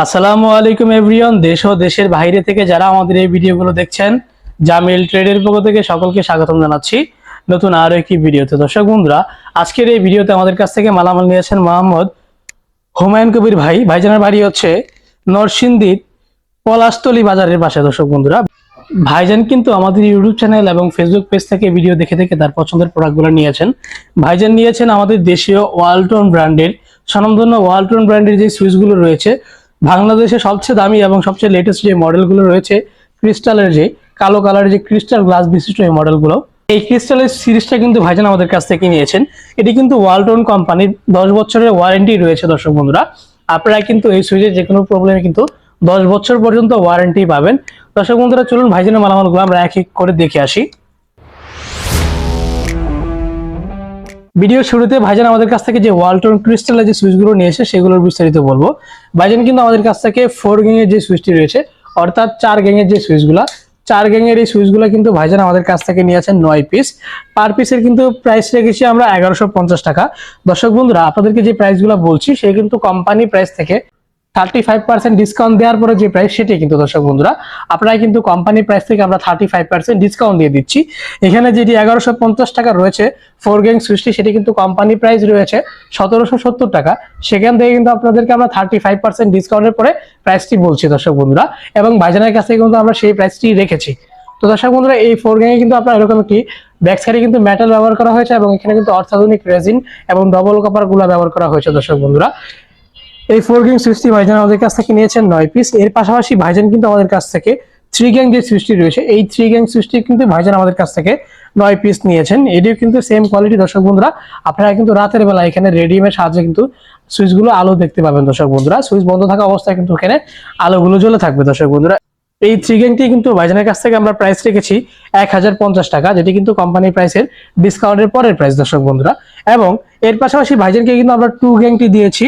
আসসালামু আলাইকুম এভরিওয়ান, দেশ ও দেশের বাইরে থেকে যারা আমাদের এই ভিডিওগুলো দেখছেন, জামিল ট্রেডের পক্ষ থেকে সকলকে স্বাগতম জানাচ্ছি নতুন আরও একটি ভিডিওতে। দর্শক বন্ধুরা, আজকের এই ভিডিওতে আমাদের কাছ থেকে মালামাল নিয়েছেন মোহাম্মদ হুমায়ুন কবির ভাই। ভাইজানের বাড়ি হচ্ছে নরসিংদীর পলাশতলি বাজারের পাশে। দর্শক বন্ধুরা, ভাইজান কিন্তু আমাদের ইউটিউব চ্যানেল এবং ফেসবুক পেজ থেকে ভিডিও দেখে দেখে তার পছন্দের প্রোডাক্টগুলো নিয়েছেন। ভাইজান নিয়েছেন আমাদের দেশীয় ওয়ালটন ব্র্যান্ডের, স্বনামধন্য ওয়ালটন ব্র্যান্ডের যে সুইচগুলো রয়েছে বাংলাদেশে সবচেয়ে দামি এবং সবচেয়ে লেটেস্ট যে মডেলগুলো রয়েছে, ক্রিস্টালের যে, কালো কালারের যে ক্রিস্টাল গ্লাস বিশিষ্ট এই মডেলগুলো, এই ক্রিস্টালের সিরিজটা কিন্তু ভাইজান আমাদের কাছ থেকে নিয়েছেন। এটি কিন্তু ওয়ালটন কোম্পানির দশ বছরের ওয়ারেন্টি রয়েছে দর্শক বন্ধুরা। আপনারা কিন্তু এই সুইচের যে কোনো প্রবলেমে কিন্তু দশ বছর পর্যন্ত ওয়ারেন্টি পাবেন। দর্শক বন্ধুরা, চলুন ভাইজানের মালামালগুলো আমরা এক এক করে দেখে আসি। ভিডিওর শুরুতে ভাইজান আমাদের কাছ থেকে যে ওয়ালটন ক্রিস্টালের যে সুইচগুলো নিয়েছে সেগুলোর বিস্তারিত বলব। ভাইজান কিন্তু আমাদের কাছ থেকে ফোর গ্যাংয়ের যে সুইচটি রয়েছে, অর্থাৎ চার গ্যাংয়ের যে সুইচগুলা চার গ্যাংয়ের এই সুইচগুলো কিন্তু ভাইজান আমাদের কাছ থেকে নিয়েছেন নয় পিস পার পিসের কিন্তু প্রাইস রেখেছি আমরা এগারোশো টাকা। দর্শক বন্ধুরা, আপনাদেরকে যে প্রাইসগুলো বলছি, সে কিন্তু কোম্পানি প্রাইস থেকে থার্টি ফাইভ পার্সেন্ট ডিসকাউন্ট দেওয়ার পরে যে প্রাইস সেটাই কিন্তু দর্শক বন্ধুরা, আপনারা কিন্তু কোম্পানি প্রাইস থেকে আমরা থার্টি ফাইভ পার্সেন্ট ডিসকাউন্ট দিয়ে দিচ্ছি। এখানে যেটি এগারোশো পঞ্চাশ টাকা রয়েছে ফোর গ্যাং সুইচটি সেটি কিন্তু কোম্পানি প্রাইস রয়েছে সতেরোশো সত্তর টাকা। সেখান থেকে কিন্তু আপনাদেরকে আমরা থার্টি ফাইভ পার্সেন্ট ডিসকাউন্টের পরে প্রাইসটি বলছি দর্শক বন্ধুরা, এবং ভাইজানের কাছ কিন্তু আমরা সেই প্রাইসটি রেখেছি। তো দর্শক বন্ধুরা, এই ফোর গ্যাংয়ে কিন্তু আপনার এরকম একটি ব্যাক সাইডে কিন্তু মেটাল ব্যবহার করা হয়েছে, এবং এখানে কিন্তু অত্যাধুনিক রেজিন এবং ডবল কপারগুলা ব্যবহার করা হয়েছে দর্শক বন্ধুরা। এই ফোর গ্যাং সুইচটি ভাইজান আমাদের কাছ থেকে নিয়েছেন নয় পিস এর পাশাপাশি ভাইজান কিন্তু আমাদের কাছ থেকে থ্রি গ্যাং যে সুইচটি রয়েছে, এই থ্রি গ্যাং সুইচটি কিন্তু ভাইজান আমাদের কাছ থেকে নয় পিস নিয়েছেন। এটিও কিন্তু সেম কোয়ালিটি দর্শক বন্ধুরা। আপনারা কিন্তু রাতের বেলা এখানে রেডিমের সাহায্যে কিন্তু সুইচগুলো আলো দেখতে পাবেন, দর্শক বন্ধুরা। সুইচ বন্ধ থাকা অবস্থায় কিন্তু এখানে আলোগুলো জ্বলে থাকবে, দর্শক বন্ধুরা। এই থ্রি গ্যাংটি কিন্তু ভাইজানের কাছ থেকে আমরা প্রাইস রেখেছি এক হাজার পঞ্চাশ টাকা, যেটি কিন্তু কোম্পানি প্রাইসের ডিসকাউন্টের পরের প্রাইস দর্শক বন্ধুরা। এবং এর পাশাপাশি ভাইজানকে কিন্তু আমরা টু গ্যাংটি দিয়েছি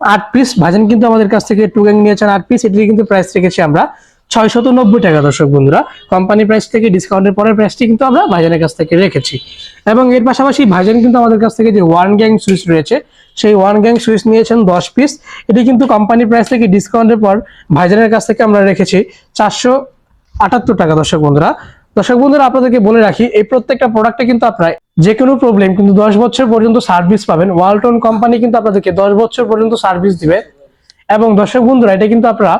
আট পিস ভাইজান কিন্তু আমাদের কাছ থেকে টু গ্যাং নিয়েছেন আট পিস এটির কিন্তু প্রাইস রেখেছি আমরা ছয়শত নব্বই টাকা, দর্শক বন্ধুরা। কোম্পানি প্রাইস থেকে ডিসকাউন্টের পরের প্রাইসটি কিন্তু আমরা ভাইজানের কাছ থেকে রেখেছি। এবং এর পাশাপাশি ভাইজান কিন্তু আমাদের কাছ থেকে যে ওয়ান গ্যাং সুইচ রয়েছে, সেই ওয়ান গ্যাং সুইচ নিয়েছেন দশ পিস এটি কিন্তু কোম্পানি প্রাইস থেকে ডিসকাউন্টের পর ভাইজানের কাছ থেকে আমরা রেখেছি চারশো আটাত্তর টাকা, দর্শক বন্ধুরা। দর্শক বন্ধুরা, আপনাদেরকে বলে রাখি, এই প্রত্যেকটা প্রোডাক্টে কিন্তু আপনারা যে কোনো প্রবলেম কিন্তু দশ বছর পর্যন্ত সার্ভিস পাবেন। ওয়ালটন কোম্পানি কিন্তু আপনাদেরকে দশ বছর পর্যন্ত সার্ভিস দিবে। এবং দর্শক বন্ধুরা, এটা কিন্তু আপনারা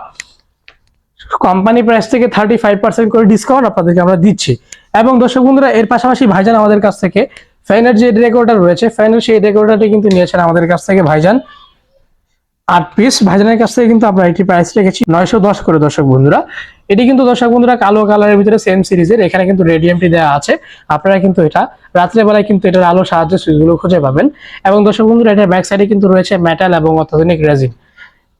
কোম্পানি প্রাইস থেকে থার্টি ফাইভ পার্সেন্ট করে ডিসকাউন্ট আপনাদেরকে আমরা দিচ্ছি। এবং দর্শক বন্ধুরা, এর পাশাপাশি ভাইজান আমাদের কাছ থেকে ফ্যানের যে রেকর্ডার রয়েছে ফ্যানের সেই রেকর্ডারটি কিন্তু নিয়েছেন আমাদের কাছ থেকে ভাইজান। আট পিস ভাইজানের কাছ থেকে কিন্তু আমরা এটি প্রাইস রেখেছি। নয়শো দশ করে দর্শক বন্ধুরা। এটি কিন্তু দর্শক বন্ধুরা কালো কালারের ভিতরে সেম সিরিজের এখানে কিন্তু রেডিয়ামটি দেওয়া আছে। আপনারা কিন্তু এটা রাত্রেবেলায় কিন্তু এটার আলো সাহায্যে সুইচগুলো খুঁজে পাবেন। এবং দর্শক বন্ধুরা, এটার ব্যাক সাইডে কিন্তু রয়েছে মেটাল এবং অত্যাধুনিক রেজিন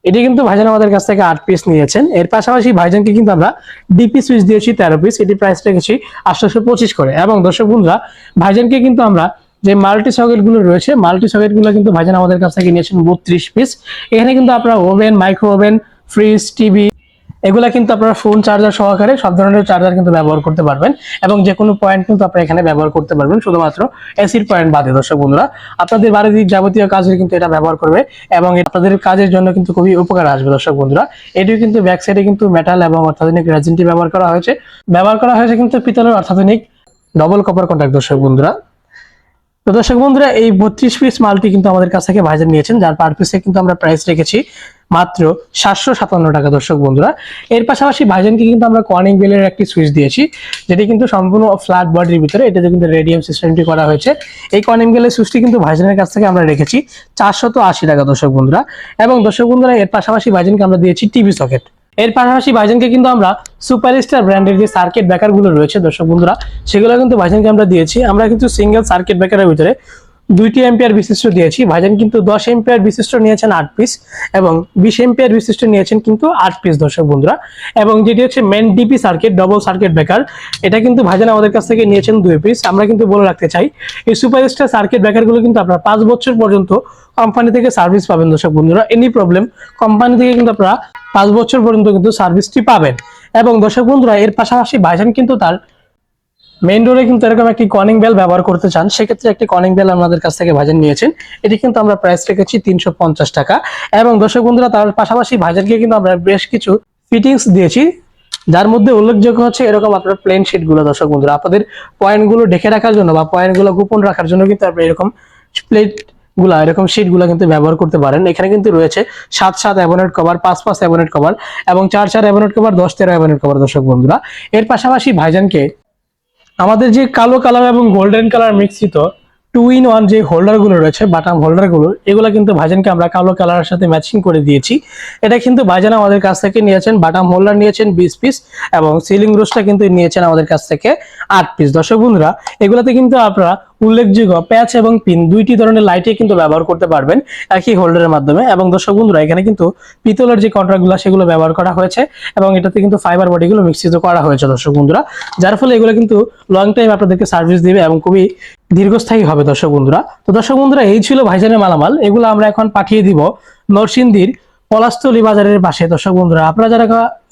এটি কিন্তু ভাইজান আমাদের কাছ থেকে আট পিস নিয়েছেন। এর পাশাপাশি ভাইজানকে কিন্তু আমরা ডিপি সুইচ দিয়েছি তেরো পিস এটি প্রাইস রেখেছি আটশোশো পঁচিশ করে। এবং দর্শক বন্ধুরা, ভাইজানকে কিন্তু আমরা যে মাল্টি সকেটগুলো রয়েছে মাল্টি সকেটগুলো কিন্তু ভাইজান আমাদের কাছ থেকে নিয়েছেন বত্রিশ পিস এখানে কিন্তু আপনারা oven micro oven fridge TV এগুলা কিন্তু আপনারা ফোন চার্জার সহকারে সব ধরনের চার্জার কিন্তু ব্যবহার করতে পারবেন এবং যে কোনো পয়েন্ট কিন্তু আপনারা এখানে ব্যবহার করতে পারবেন, শুধুমাত্র এসির পয়েন্ট বাদে দর্শক বন্ধুরা। আপনাদের বাড়ির যাবতীয় কাজে কিন্তু এটা ব্যবহার করবে এবং আপনাদের কাজের জন্য কিন্তু খুবই উপকার আসবে দর্শক বন্ধুরা। এটিও কিন্তু ব্যাক সাইডে কিন্তু মেটাল এবং অত্যাধুনিক রেজিনটি ব্যবহার করা হয়েছে। ব্যবহার করা হয়েছে কিন্তু পিতলের অত্যাধুনিক ডবল কপার কন্ট্যাক্ট দর্শক বন্ধুরা। তো দর্শক বন্ধুরা, এই বত্রিশ পিস মালটি কিন্তু আমাদের কাছ থেকে ভাইজান নিয়েছেন, যার পার পিসে কিন্তু আমরা প্রাইস রেখেছি মাত্র সাতশো সাতান্ন টাকা, দর্শক বন্ধুরা। এর পাশাপাশি ভাইজানকে কিন্তু আমরা কর্নিং বেলের একটি সুইচ দিয়েছি, যেটি কিন্তু সম্পূর্ণ ফ্ল্যাট বডির ভিতরে, এটাতে কিন্তু রেডিয়াম সিস্টেমটি করা হয়েছে। এই কর্নিং বেলের সুইচটি কিন্তু ভাইজানের কাছ থেকে আমরা রেখেছি চারশত আশি টাকা, দর্শক বন্ধুরা। এবং দর্শক বন্ধুরা, এর পাশাপাশি ভাইজানকে আমরা দিয়েছি টিভি সকেট এর পাশাপাশি ভাইজানকে কিন্তু আমরা সুপারস্টার ব্র্যান্ডের যে সার্কিট ব্যাকারগুলো রয়েছে দর্শক বন্ধুরা, সেগুলো কিন্তু ভাইজানকে আমরা দিয়েছি। আমরা কিন্তু সিঙ্গেল সার্কিট ব্রেকারের ভিতরে দুইটি এম্পিয়ার বিশিষ্ট দিয়েছি। ভাইজান কিন্তু দশ এম্পিয়ার বিশিষ্ট নিয়েছেন আট পিস এবং বিশ এম্পিয়ার বিশিষ্ট নিয়েছেন কিন্তু আট পিস দর্শক বন্ধুরা। এবং যেটি হচ্ছে main DP circuit double circuit breaker এটা কিন্তু ভাইজান আমাদের কাছ থেকে নিয়েছেন দুই পিস আমরা কিন্তু বলে রাখতে চাই, এই সুপার সুপারস্টার সার্কিট ব্রেকারগুলো কিন্তু আপনারা পাঁচ বছর পর্যন্ত কোম্পানি থেকে সার্ভিস পাবেন, দর্শক বন্ধুরা। এনি প্রবলেম কোম্পানি থেকে কিন্তু আপনারা পাঁচ বছর পর্যন্ত কিন্তু সার্ভিসটি পাবেন। এবং দর্শক বন্ধুরা, এর পাশাপাশি ভাইজান কিন্তু তার মেইন ডোরে কিন্তু এরকম একটি কনিং বেল ব্যবহার করতে চান, সেক্ষেত্রে একটি কনিং বেল আমাদের কাছ থেকে ভাইজান নিয়েছেন। এটি কিন্তু আমরা প্রাইস রেখেছি তিনশো পঞ্চাশ টাকা। এবং দর্শক বন্ধুরা, তার পাশাপাশি ভাইজানকে কিন্তু আমরা বেশ কিছু ফিটিংস দিয়েছি, যার মধ্যে উল্লেখযোগ্য হচ্ছে এরকম আপনার প্লেন শিটগুলো, দর্শক বন্ধুরা। আপনাদের পয়েন্টগুলো ঢেকে রাখার জন্য বা পয়েন্টগুলো গোপন রাখার জন্য কিন্তু আপনি এরকম প্লেটগুলা, এরকম শিটগুলা কিন্তু ব্যবহার করতে পারেন। এখানে কিন্তু রয়েছে সাত সাত অ্যাবোনেট কভার পাঁচ পাঁচ অ্যাবোনেট কভার এবং চার চার অ্যাবোনেট কভার দশ তেরো অ্যাবোনেট কভার দর্শক বন্ধুরা। এর পাশাপাশি ভাইজানকে আমাদের যে কালো কালার এবং গোল্ডেন কালার মিশ্রিত টু ইন ওয়ান যে হোল্ডারগুলো রয়েছে বাটাম হোল্ডারগুলো, এগুলো কিন্তু ভাইজানকে আমরা কালো কালারের সাথে ম্যাচিং করে দিয়েছি। এটা কিন্তু ভাইজান আমাদের কাছ থেকে নিয়েছেন বাটাম হোল্ডার নিয়েছেন বিশ পিস এবং সিলিং রোজটা কিন্তু নিয়েছেন আমাদের কাছ থেকে আট পিস দর্শক বন্ধুরা, এগুলোতে কিন্তু আপনারা উল্লেখযোগ্য প্যাচ এবং পিন দুইটি ধরনের লাইটে কিন্তু ব্যবহার করতে পারবেন একই হোল্ডারের মাধ্যমে। এবং দর্শক বন্ধুরা, এখানে কিন্তু পিতলের যে কন্ট্রাক্টগুলো সেগুলো ব্যবহার করা হয়েছে এবং এটাতে কিন্তু ফাইবার বডিগুলো মিশ্রিত করা হয়েছে দর্শক বন্ধুরা। যার ফলে এগুলো কিন্তু লং টাইম আপনাদেরকে সার্ভিস দিবে এবং খুবই দীর্ঘস্থায়ী হবে দর্শক বন্ধুরা। তো দর্শক বন্ধুরা, এই ছিল ভাইজানের মালামাল। এগুলো আমরা এখন পাঠিয়ে দিব নরসিংদীর পলাস্তলি বাজারের পাশে। দর্শক বন্ধুরা, আপনারা যারা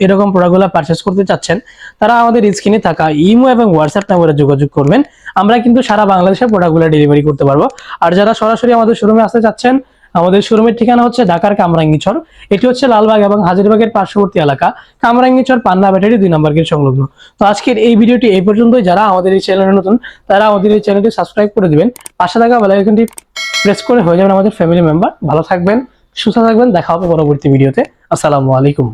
এরকম প্রোডাক্টগুলো পারচেস করতে চাচ্ছেন, তারা আমাদের স্ক্রিনে থাকা ইমো এবং হোয়াটসঅ্যাপ নাম্বারে যোগাযোগ করবেন। আমরা কিন্তু সারা বাংলাদেশে প্রোডাক্টগুলো ডেলিভারি করতে পারব। আর যারা সরাসরি আমাদের শোরুমে আসতে চাচ্ছেন আমাদের শোরুমের ঠিকানা হচ্ছে ঢাকার কামরাঙ্গিচর এটি হচ্ছে লালবাগ এবং হাজিরবাগের পার্শ্ববর্তী এলাকা। কামরাঙ্গিচর পান্না ব্যাটারি, দুই নম্বর গেট সংলগ্ন। তো আজকের এই ভিডিওটি এই পর্যন্তই। যারা আমাদের এই চ্যানেলে নতুন, তারা আমাদের এই চ্যানেলটি সাবস্ক্রাইব করে দিবেন। পাশে থাকা বেলাইকনটি প্রেস করে হয়ে যাবেন আমাদের ফ্যামিলি মেম্বার ভালো থাকবেন, সুস্থ থাকবেন। দেখা হবে পরবর্তী ভিডিওতে। আসসালামু আলাইকুম।